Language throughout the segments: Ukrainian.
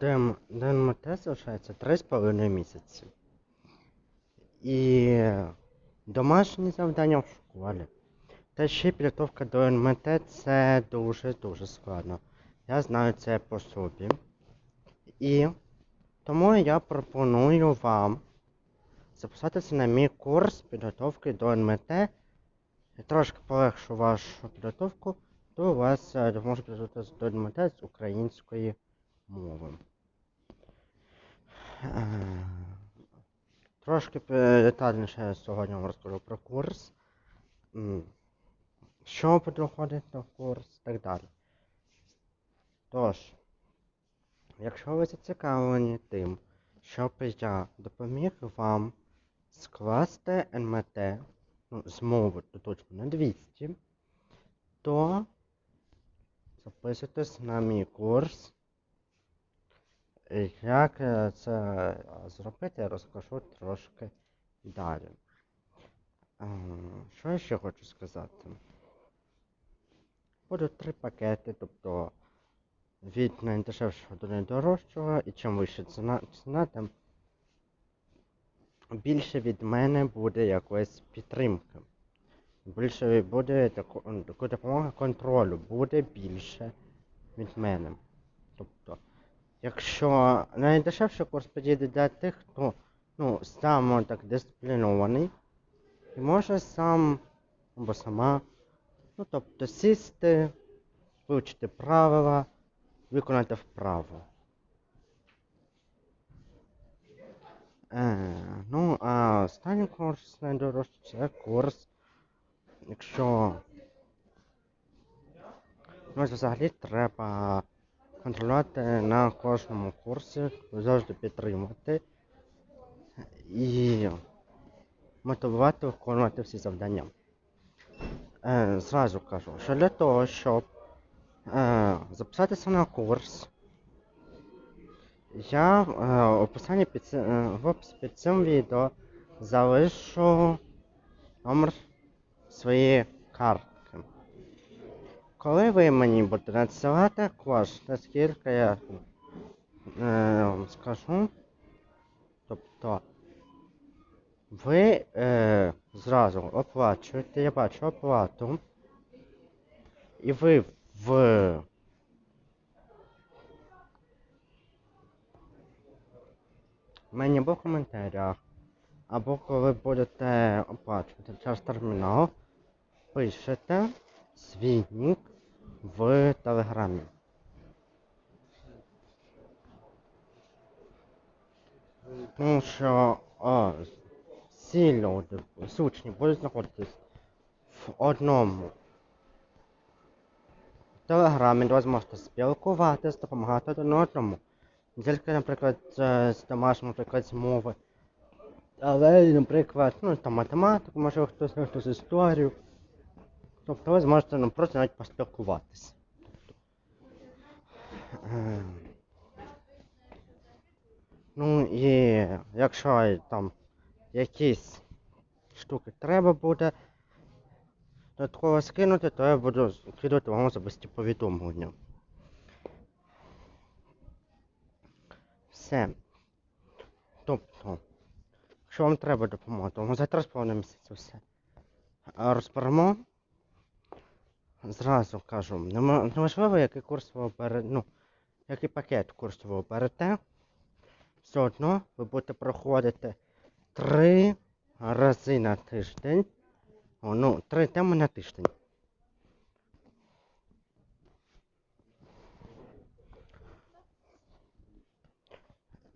До залишається 3,5 місяці. І домашні завдання в школі. Та ще підготовка до НМТ це дуже-дуже складно. Я знаю це по собі. І тому я пропоную вам записатися на мій курс підготовки до НМТ. Я трошки полегшу вашу підготовку, то у вас е, допоможе підготуватися до НМТ з української мови. Е, Трошки детальніше сьогодні вам розкажу про курс. Що входити в курс і так далі. Тож, якщо ви зацікавлені тим, щоб я допоміг вам скласти НМТ, ну, з мови то точно на 200, то записуйтесь на мій курс. Як е, це е, зробити, я розкажу трошки далі. Е, Що я ще хочу сказати? Будуть три пакети, тобто від найдешевшого до найдорожчого, і чим вище ціна, ціна, тим більше від мене буде якоїсь підтримки. Більше буде таку допомоги контролю, буде більше від мене. Тобто, якщо найдешевший курс підійде для тих, хто ну, сам так дисциплінований, і може сам або сама, ну тобто сісти, вивчити правила, виконати вправу. Е, ну, а останній курс найдорожчий це курс, якщо ну, взагалі треба контролювати на кожному курсі, завжди підтримувати і мотивувати виконувати всі завдання. Е, зразу кажу, що для того, щоб е, записатися на курс, я е, в описанні під, е, в описі під цим відео залишу номер своєї картки. Коли ви мені будете надсилати кошти, скільки я е, вам скажу, тобто ви е, зразу оплачуєте, я бачу оплату, і ви в мені або в коментарях, або коли будете оплачувати через термінал, пишете свій нік в телеграмі. Тому що о, всі люди, всі учні будуть знаходитись в одному телеграмі, де ви зможете спілкуватись, допомагати один одному. Не тільки, наприклад, е, з домашньої, наприклад, з мови. Але, наприклад, ну, там математику, може хтось, хтось історію. Тобто ви зможете ну, просто навіть поспілкуватися. Ем. Ну і якщо там якісь штуки треба буде додатково скинути, то я буду скидати вам особисті повідомлення. Все. Тобто, якщо вам треба допомога, то ми за 3,5 місяці все розберемо. Зразу кажу, неважливо, який курс оберете, ну, який пакет курсу ви оберете, все одно ви будете проходити три рази на тиждень. О, ну, три теми на тиждень.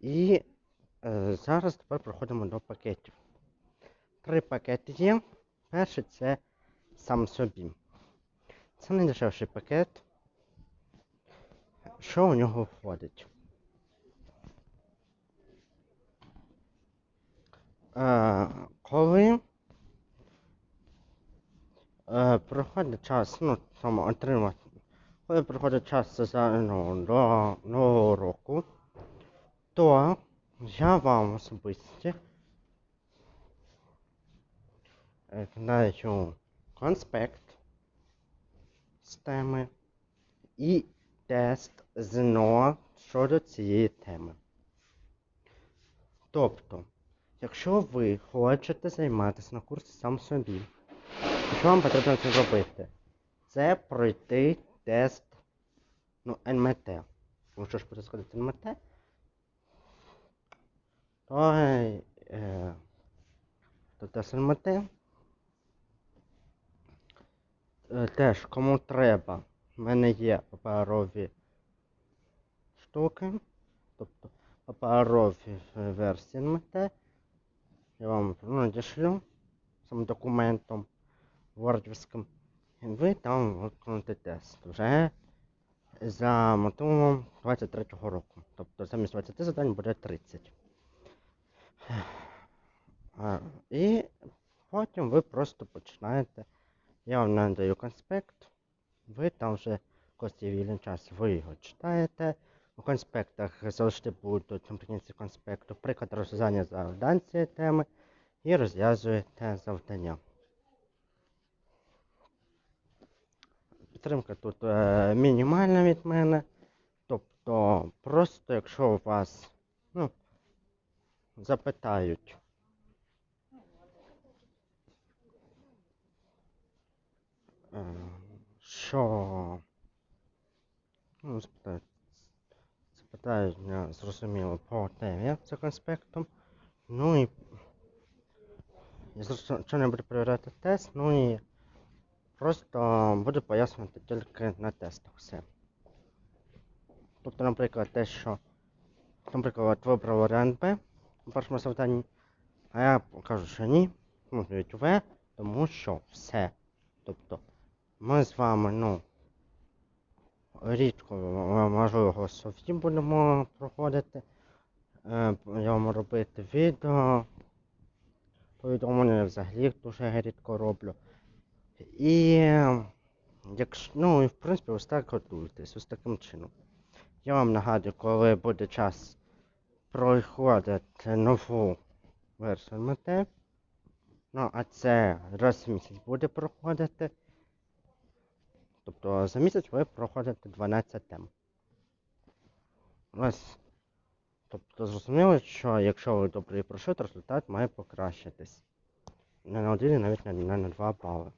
І е, зараз тепер проходимо до пакетів. Три пакети є. Перший це сам собі. Це найдешевший пакет. Що у нього входить? Е, коли е, проходить час, ну, там отримати, коли проходить час за, до нового року, то я вам особисто е, конспект теми і тест з нот щодо цієї теми. Тобто, якщо ви хочете займатися на курсі сам собі, що вам потрібно це зробити? Це пройти тест ну, НМТ. Ну що ж буде сходити НМТ? То, е, то тест НМТ. Е, теж кому треба, в мене є паперові штуки, тобто паперові версії НМТ. Я вам ну, надішлю цим документом вордівським. І ви там виконуєте тест вже за мотивом 23-го року. Тобто замість 20 завдань буде 30. І потім ви просто починаєте. Я вам надаю конспект, ви там вже кості вільний час, ви його читаєте. У конспектах завжди будуть наприкінці конспекту приклад розв'язання завдань цієї теми і розв'язуєте завдання. Підтримка тут е, мінімальна від мене. Тобто, просто якщо у вас ну, запитають. Що ну, запитають, запитання зрозуміло по темі за конспектом. Ну і якщо не буде перевіряти тест, ну і просто буду пояснювати тільки на тестах все. Тобто, наприклад, те, що, наприклад, вибрав варіант Б у першому завданні, а я кажу, що ні, відповідь В, тому що все. Тобто, ми з вами, ну, рідко, можливо, голосові будемо проходити. Е, вам робити відео. Повідомлення взагалі дуже рідко роблю. І якщо, ну, і в принципі, ось так готуйтесь, ось таким чином. Я вам нагадую, коли буде час проходити нову версію МТ. Ну, а це раз в місяць буде проходити. Тобто за місяць ви проходите 12 тем. Ось. Тобто зрозуміло, що якщо ви добре її результат має покращитись. Не на один, навіть не на, на 2 бали.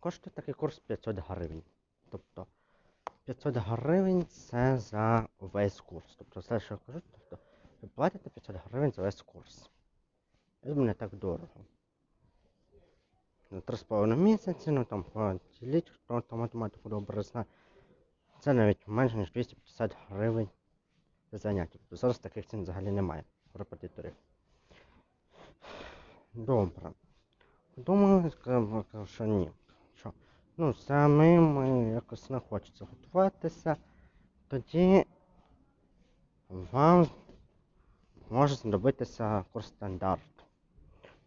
Коштує такий курс 500 гривень. Тобто 500 гривень це за весь курс. Тобто все, що я кажу, тобто ви платите 500 гривень за весь курс. Я думаю, не так дорого. На 3,5 місяці, ну там поділіть, хто там математику добре знає. Це навіть менше, ніж 250 гривень за заняття. Тобто зараз таких цін взагалі немає в репетиторі. Добре. Думаю, сказав, що ні. Що? Ну, самим якось не хочеться готуватися. Тоді вам може знадобитися курс стандарт.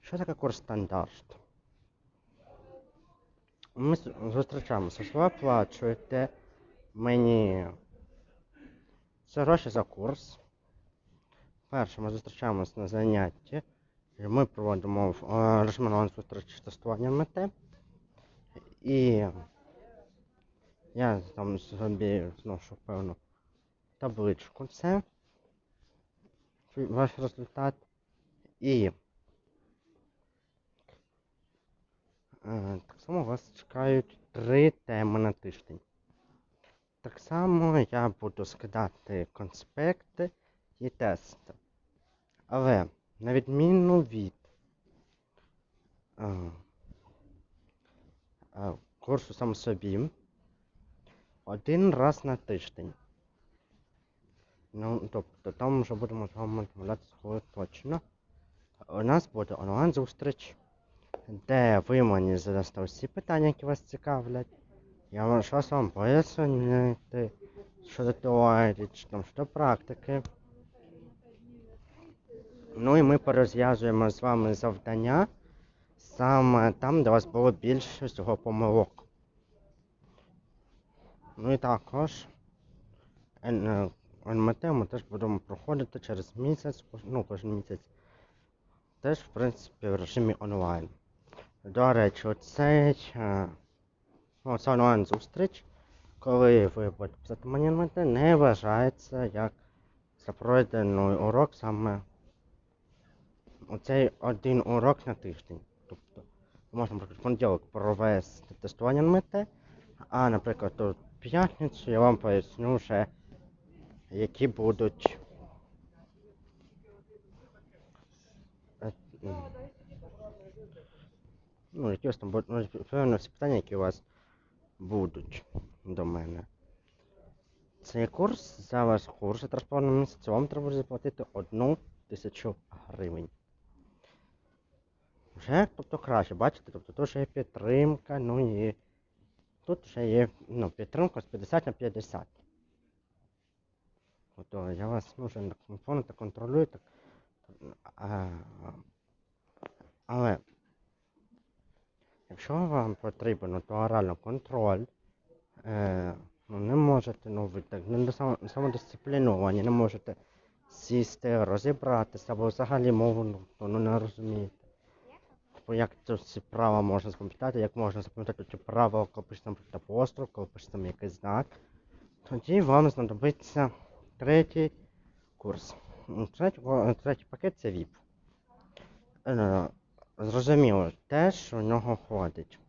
Що таке курс стандарт? Ми зустрічаємося, що ви оплачуєте мені це гроші за курс. Перше, ми зустрічаємося на занятті. Ми проводимо е, режимовану зустріч тестування мети. І я там собі зношу певну табличку. Це ваш результат. І е, так само вас чекають три теми на тиждень. Так само я буду скидати конспекти і тести. Але на відміну від а, а, курсу сам собі один раз на тиждень. Ну, тобто там вже будемо з вами розмовляти точно. У нас буде онлайн-зустріч, де ви мені задасте всі питання, які вас цікавлять. Я вам щось вам пояснити щодо теорії, чи там щодо практики. Ну і ми порозв'язуємо з вами завдання саме там, де у вас було більше всього помилок. Ну і також НМТ ми теж будемо проходити через місяць, ну кожен місяць. Теж, в принципі, в режимі онлайн. До речі, оцей. Ну, це зустріч, коли ви будете не вважається як за пройдений урок саме оцей один урок на тиждень. Тобто можна, наприклад, в понеділок провести тестування мете, а, наприклад, у п'ятницю я вам поясню вже, які будуть. Ну, там ну, певно, всі питання, які у вас будуть до мене. Цей курс за ваш курс за 3,5 місяця вам треба заплатити одну тисячу гривень. Вже, тобто краще, бачите, тобто тут вже є підтримка, ну і тут вже є ну, підтримка з 50 на 50. Тобто я вас ну, вже повністю контролюю, так, а, але якщо вам потрібен то реально контроль, е, ну, не можете, ну ви так не само- не самодисципліновані, не можете сісти, розібратися, або взагалі мову ну, ну, не розумієте. Бо як ці права можна запам'ятати, як можна запам'ятати ці права, коли пишете, наприклад, апостроф, коли пишете там якийсь знак, тоді вам знадобиться третій курс. Третій, третій пакет це VIP. Е, Зрозуміло, теж у нього входить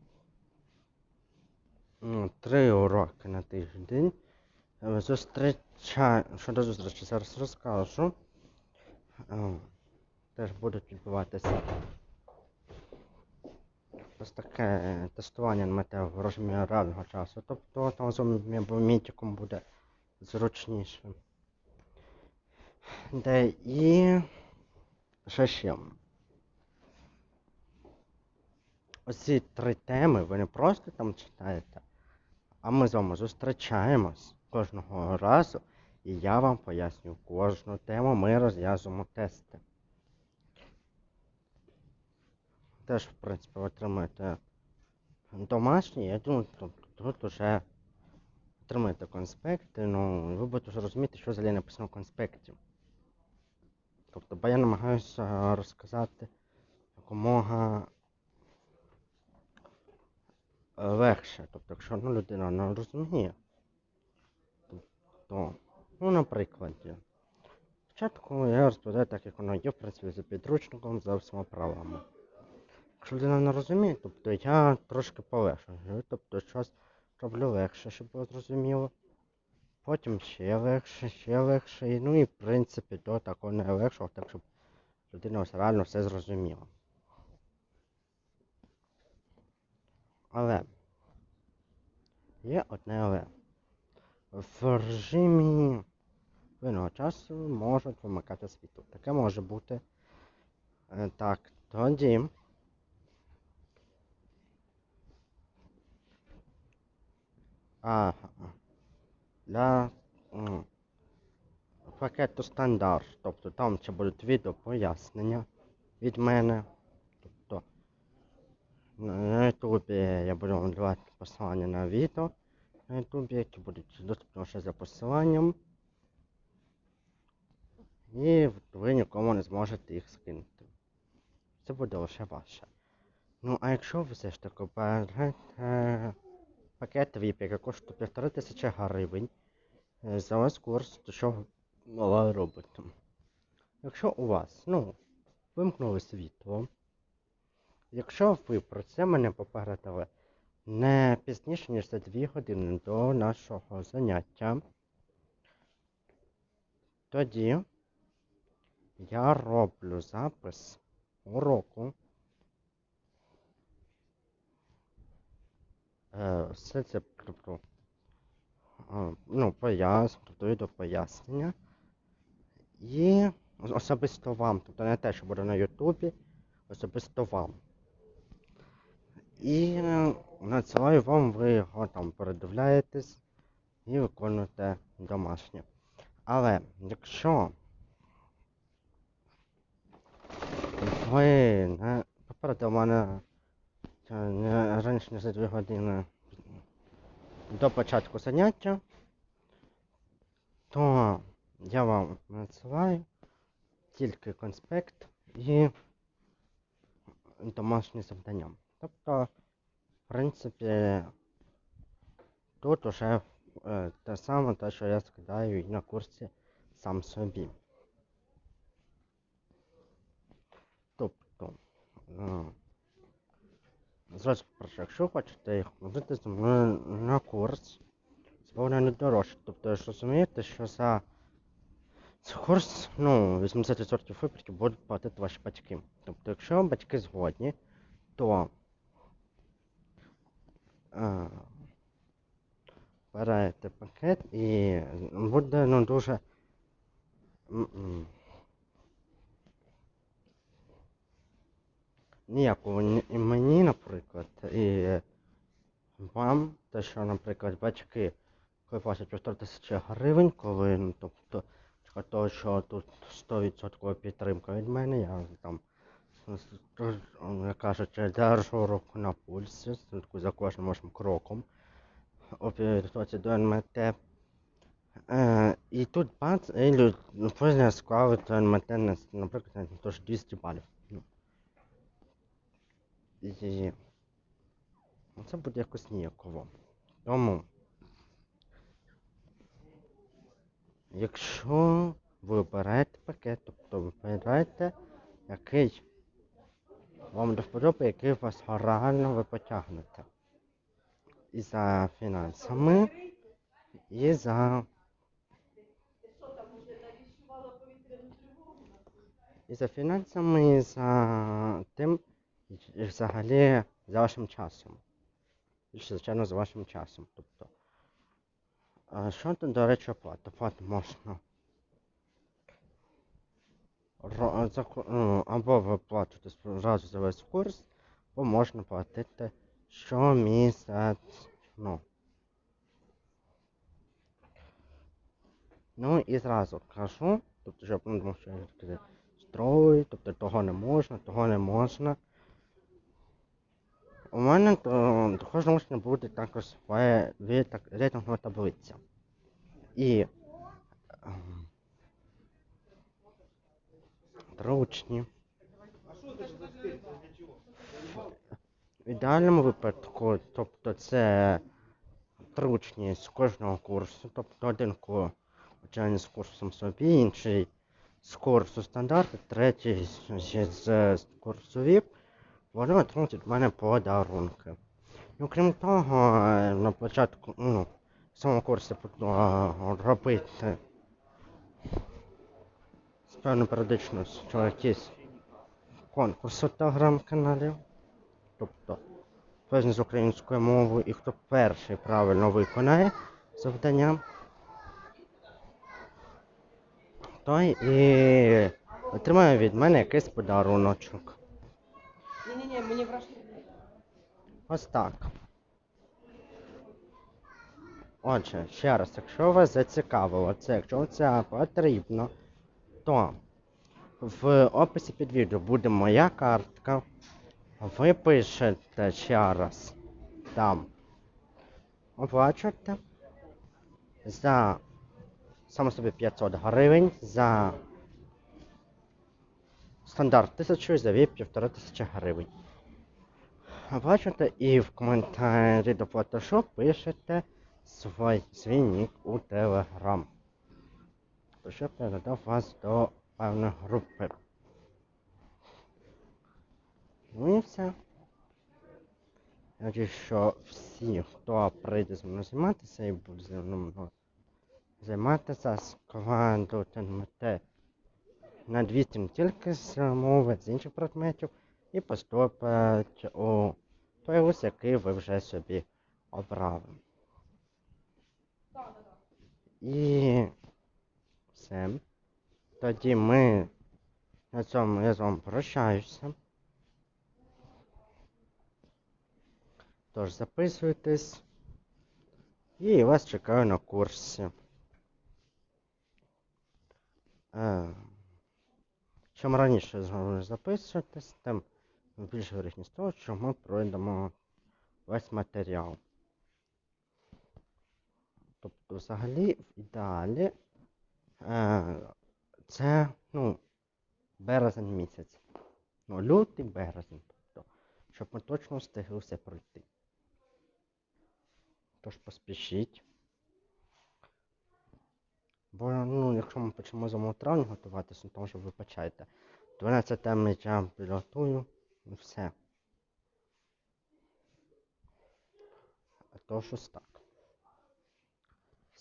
м, три уроки на тиждень. Е, Зустріча... Щодо зустрічі зараз розкажу. Е, Теж будуть відбуватися ось таке тестування на мете в режимі реального часу. Тобто там з мітиком буде зручніше. Де і ще. Оці три теми ви не просто там читаєте, а ми з вами зустрічаємось кожного разу, і я вам поясню кожну тему, ми розв'язуємо тести. Теж, в принципі, ви отримаєте домашні, я думаю, тут, уже отримаєте конспекти, ну, ви будете вже розуміти, що взагалі написано в конспекті. Тобто, бо я намагаюся розказати якомога легше. Тобто, якщо ну, людина не розуміє, то, ну, наприклад, спочатку я розповідаю так, як воно є, в принципі, за підручником, за всіма правилами. Якщо людина не розуміє, тобто я трошки полегшую, тобто щось роблю легше, щоб було зрозуміло. Потім ще легше, ще легше, ну і в принципі до такого не легшого, так щоб людина ось реально все зрозуміла. Але є одне але. В режимі винного часу можуть вимикати світло. Таке може бути. Е, Так, тоді. Ага. Для пакету стандарт. Тобто там ще будуть відео пояснення від мене. На ютубі я буду вам давати посилання на відео на ютубі, які будуть доступні лише за посиланням. І ви нікому не зможете їх скинути. Це буде лише ваше. Ну, а якщо ви все ж таки берете пакет VIP, який коштує півтори тисячі гривень е, за весь курс, то що ви робите? Якщо у вас, ну, вимкнули світло, якщо ви про це мене попередили не пізніше, ніж за 2 години до нашого заняття, тоді я роблю запис уроку. Е, Все це тобто, ну, поясню, тобто до пояснення. І особисто вам, тобто не те, що буде на Ютубі, особисто вам. І е, надсилаю вам, ви його там передивляєтесь і виконуєте домашнє. Але якщо ви не попередили у мене е, не раніше ніж за 2 години до початку заняття, то я вам надсилаю тільки конспект і домашні завдання. Тобто, в принципі, тут уже е, те саме, те, що я скидаю на курсі сам собі. Тобто, е, зразу прошу, якщо хочете ходити зі мною на курс, це не дорожче. Тобто, ж розумієте, що за цей курс, ну, 80% випадків будуть платити ваші батьки. Тобто, якщо батьки згодні, то е, пакет і буде ну, дуже. м-м, Ніякого і мені, наприклад, і вам, те, що, наприклад, батьки платять півтора тисячі гривень, коли, ну, тобто, того, що тут 100% підтримка від мене, я там, як кажуть, держу руку на пульсі, слідкую за кожним вашим кроком у до НМТ. Е, і тут бац, і ну, потім склали то НМТ, наприклад, на тож 200 балів. Ну. І ну, це буде якось ніяково. Тому, якщо ви обираєте пакет, тобто ви обираєте, який вам до вподоби, який вас реально ви потягнете. І за фінансами, і за. І за фінансами, і за тим, і взагалі за вашим часом. Більше, звичайно, за вашим часом. Тобто. Що тут, до речі, оплата? Оплату можна. Ку- ну, або ви платите зразу за весь курс, або можна платити щомісячно. Ну і зразу кажу, тобто, щоб ну, тому що я таке строй, тобто того не можна, того не можна. У мене то кожного учня буде також своя рейтинг- рейтингова таблиця. І Тручні. В ідеальному випадку, тобто це тручні з кожного курсу, тобто один ку- з курсом собі, інший з курсу стандарт, третій з, курсу ВІП, вони отримують від мене подарунки. Ну, крім того, на початку, ну, в самому курсі е, робити з певною періодичністю якісь конкурси в телеграм-каналі. Тобто, кожен з українською мовою і хто перший правильно виконає завдання, той і отримає від мене якийсь подаруночок. Ні-ні-ні, мені враження. Ось так. Отже, ще раз, якщо вас зацікавило це, якщо це потрібно, то в описі під відео буде моя картка. Ви пишете ще раз там. Оплачуєте за саме собі 500 гривень, за стандарт 1000, за VIP 1500 гривень. Бачите, і в коментарі до Photoshop пишете свій, свій нік у Telegram. Що передав вас до певної групи. Ну і все. Я що всі, хто прийде зі мною займатися і буде зі мною займатися з командою ТНМТ на 200 не тільки з мови, з інших предметів, і поступить у той вуз, який ви вже собі обрали. І все. Тоді ми на цьому я з вами прощаюся. Тож записуйтесь. І вас чекаю на курсі. Е, Чим раніше з вами записуєтесь, тим більше вірогідність того, що ми пройдемо весь матеріал. Тобто, взагалі, в ідеалі це ну, березень місяць. Ну, лютий березень. Тобто, щоб ми точно встигли все пройти. Тож поспішіть. Бо ну, якщо ми почнемо з 7 готуватися, ну, то вже вибачайте. 12 темний я підготую і все. А то щось так.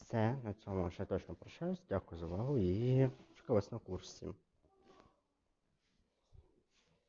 Все, на цьому вже точно прощаюсь. Дякую за увагу і чекаю вас на курсі.